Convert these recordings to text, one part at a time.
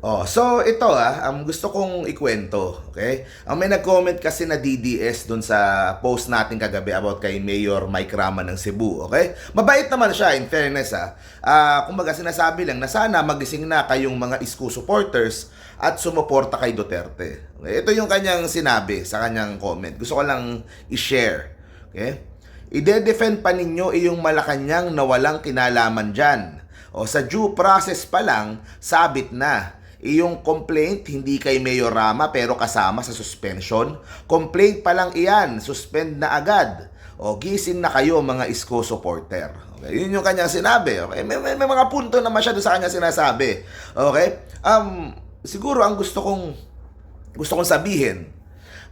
Oh, so ito ah, um, gusto kong ikwento, okay? Ang may nag-comment kasi na DDS dun sa post natin kagabi about kay Mayor Mike Rama ng Cebu, okay? Mabait naman siya, in fairness ah. Ah, kumbaga sinasabi lang na sana magising na kayong mga isko supporters at sumuporta kay Duterte. Okay? Ito yung kanyang sinabi sa kanyang comment. Gusto ko lang i-share, okay? Ide-defend pa ninyo iyong Malacanang na walang kinalaman dyan. O sa due process pa lang, sabit na. Iyong complaint hindi kay Mayor Rama pero kasama sa suspension. Complaint pa lang iyan, suspend na agad. O gising na kayo mga isko supporter. Okay, yun yung kanyang sinabi. Okay? May, may, may mga punto naman siya doon sa kanyang sinasabi. Okay? Um, siguro ang gusto kong gusto kong sabihin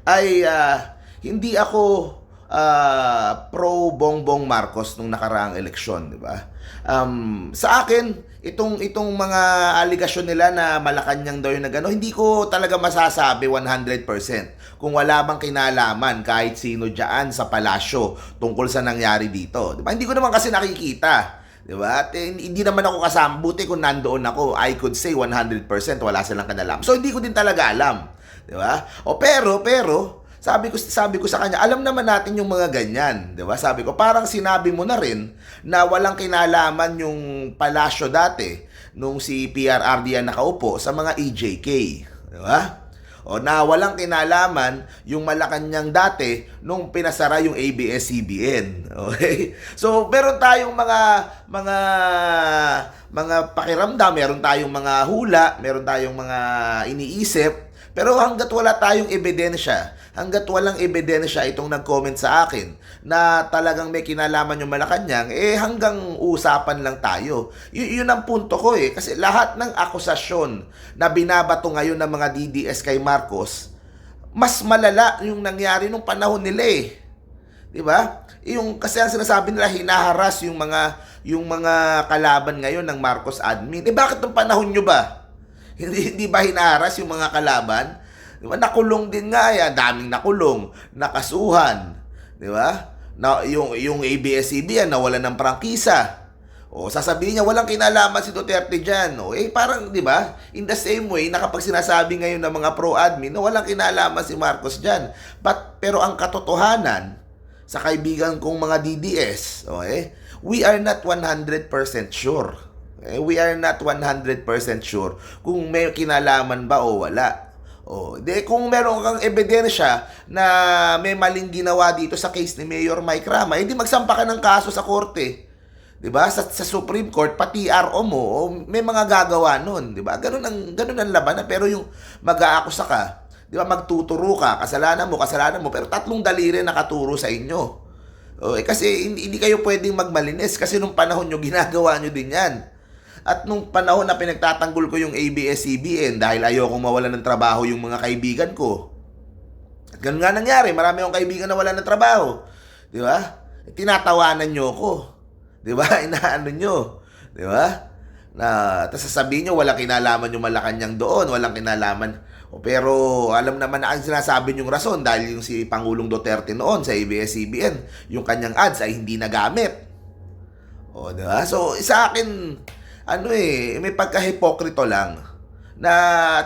ay ah, hindi ako ah, pro Bongbong Marcos nung nakaraang eleksyon, di ba? Um, sa akin, itong itong mga aligasyon nila na Malacanang daw yung nagano, hindi ko talaga masasabi 100% kung wala bang kinalaman kahit sino diyan sa palasyo tungkol sa nangyari dito. Di ba? Hindi ko naman kasi nakikita. Di ba? At eh, hindi naman ako kasama. Buti kung nandoon ako, I could say 100% wala silang kanalam. So hindi ko din talaga alam. Di ba? O pero, pero, sabi ko sabi ko sa kanya, alam naman natin yung mga ganyan, 'di ba? Sabi ko, parang sinabi mo na rin na walang kinalaman yung palasyo dati nung si PRRD ang nakaupo sa mga EJK, 'di ba? O na walang kinalaman yung Malacanang dati nung pinasara yung ABS-CBN. Okay? So, meron tayong mga mga mga pakiramdam, meron tayong mga hula, meron tayong mga iniisip pero hanggat wala tayong ebidensya, hanggat walang ebidensya itong nag-comment sa akin na talagang may kinalaman yung Malacanang, eh hanggang usapan lang tayo. Y- yun ang punto ko eh. Kasi lahat ng akusasyon na binabato ngayon ng mga DDS kay Marcos, mas malala yung nangyari nung panahon nila eh. 'Di ba? Yung kasi ang sinasabi nila hinaharas yung mga yung mga kalaban ngayon ng Marcos admin. Eh bakit nung panahon nyo ba? Hindi, hindi ba hinaharas yung mga kalaban? Di ba? Nakulong din nga yan. Daming nakulong. Nakasuhan. Di ba? Na, yung, yung ABS-CBN nawala ng prangkisa. O sasabihin niya, walang kinalaman si Duterte dyan. O, eh, parang, di ba? In the same way, na kapag sinasabi ngayon ng mga pro-admin na walang kinalaman si Marcos dyan. But, pero ang katotohanan, sa kaibigan kong mga DDS, okay, we are not 100% sure. Eh, we are not 100% sure kung may kinalaman ba o wala. O, de kung meron kang ebidensya na may maling ginawa dito sa case ni Mayor Mike Rama, hindi magsampa ka ng kaso sa korte. 'Di ba? Sa, sa Supreme Court pati RO mo, may mga gagawa noon, 'di ba? Ganun ang ganun ang laban pero yung mag-aakusa ka, 'di ba? Magtuturo ka, kasalanan mo, kasalanan mo, pero tatlong daliri nakaturo sa inyo. O, eh, kasi hindi, hindi kayo pwedeng magmalinis kasi nung panahon nyo ginagawa nyo din 'yan. At nung panahon na pinagtatanggol ko yung ABS-CBN dahil ayokong mawalan ng trabaho yung mga kaibigan ko. At ganun nga nangyari, marami akong kaibigan na wala ng trabaho. Di ba? Tinatawanan nyo ko. Di ba? Inaano nyo. Di ba? Na, tapos sasabihin nyo, walang kinalaman yung Malacanang doon, walang kinalaman. O, pero alam naman na ang sinasabi yung rason dahil yung si Pangulong Duterte noon sa ABS-CBN, yung kanyang ads ay hindi nagamit. O, di ba? So, sa akin, ano eh, may pagka-hipokrito lang na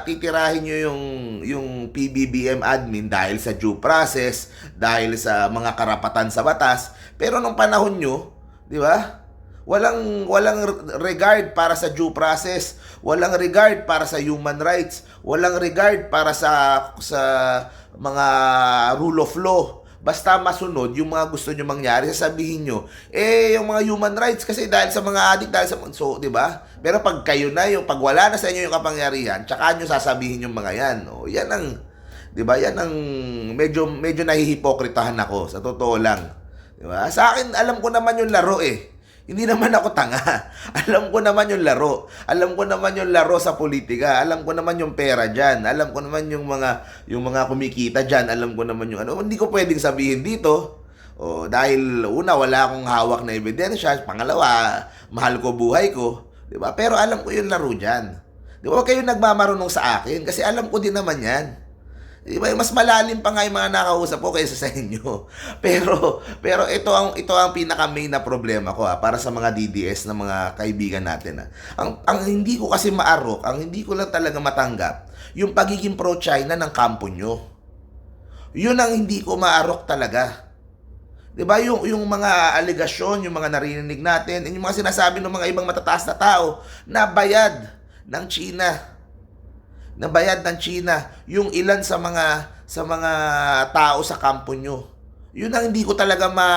titirahin nyo yung, yung PBBM admin dahil sa due process, dahil sa mga karapatan sa batas. Pero nung panahon nyo, di ba? Walang walang regard para sa due process, walang regard para sa human rights, walang regard para sa sa mga rule of law. Basta masunod yung mga gusto nyo mangyari, sasabihin nyo, eh, yung mga human rights, kasi dahil sa mga adik, dahil sa, so, di ba? Pero pag kayo na, yung pag wala na sa inyo yung kapangyarihan, tsaka nyo sasabihin yung mga yan. O, yan ang, di ba? Yan ang, medyo, medyo nahihipokritahan ako, sa totoo lang. Di ba? Sa akin, alam ko naman yung laro eh. Hindi naman ako tanga. Alam ko naman yung laro. Alam ko naman yung laro sa politika. Alam ko naman yung pera diyan. Alam ko naman yung mga yung mga kumikita diyan. Alam ko naman yung ano. Hindi ko pwedeng sabihin dito. O, dahil una wala akong hawak na ebidensya, pangalawa, mahal ko buhay ko, 'di ba? Pero alam ko yung laro diyan. 'Di ba? Kayong nagmamarunong sa akin kasi alam ko din naman 'yan. Di ba? Mas malalim pa nga yung mga nakausap ko kaysa sa inyo. Pero, pero ito ang, ito ang pinaka main na problema ko ha, para sa mga DDS na mga kaibigan natin. Ha. Ang, ang hindi ko kasi maarok, ang hindi ko lang talaga matanggap, yung pagiging pro-China ng kampo nyo. Yun ang hindi ko maarok talaga. 'Di ba yung yung mga alegasyon, yung mga narinig natin, yung mga sinasabi ng mga ibang matataas na tao na bayad ng China. Na bayad ng China yung ilan sa mga sa mga tao sa kampo nyo. Yun ang hindi ko talaga ma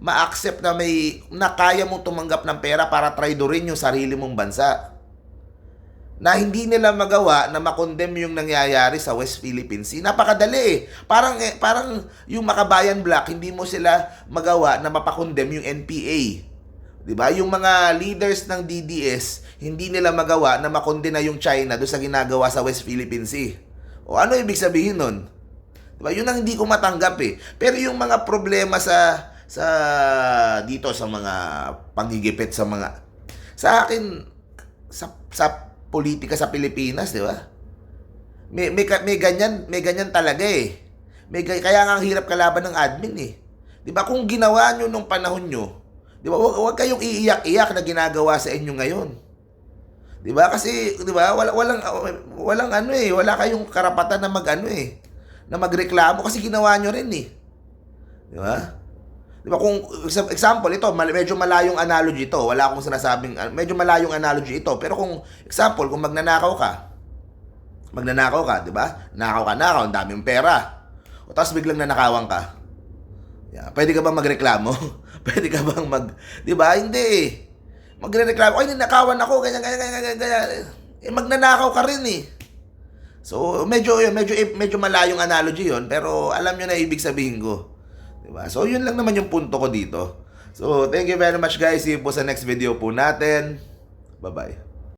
ma-accept na may na kaya mong tumanggap ng pera para traidorin yung sarili mong bansa na hindi nila magawa na makondem yung nangyayari sa West Philippine Sea. Napakadali eh. Parang, eh, parang yung Makabayan Black, hindi mo sila magawa na mapakondem yung NPA. 'Di ba? Yung mga leaders ng DDS, hindi nila magawa na makondena yung China do sa ginagawa sa West Philippine Sea. O ano ibig sabihin nun? 'Di ba? Yun ang hindi ko matanggap eh. Pero yung mga problema sa sa dito sa mga panggigipit sa mga sa akin sa sa politika sa Pilipinas, di ba? May, may, may ganyan, may ganyan talaga eh. May, kaya nga ang hirap kalaban ng admin eh. Di ba? Kung ginawa nyo nung panahon nyo, di ba? Huwag kayong iiyak-iyak na ginagawa sa inyo ngayon. Di ba? Kasi, di ba? Wala, walang, walang ano eh. Wala kayong karapatan na mag ano eh. Na magreklamo kasi ginawa nyo rin eh. Di ba? Di ba kung example ito, medyo malayong analogy ito. Wala akong sinasabing ah, medyo malayong analogy ito. Pero kung example, kung magnanakaw ka, magnanakaw ka, di ba? Nakaw ka, nakaw, ang daming pera. O tapos biglang nanakawan ka. Yeah, pwede ka bang magreklamo? pwede ka bang mag, di ba? Hindi eh. Magrereklamo, ay ninakawan ako, ganyan, ganyan, ganyan, ganyan. Eh, magnanakaw ka rin eh. So, medyo, yun, medyo, medyo malayong analogy yon pero alam nyo na ibig sabihin ko. Diba? So, yun lang naman yung punto ko dito. So, thank you very much guys. See you po sa next video po natin. Bye-bye.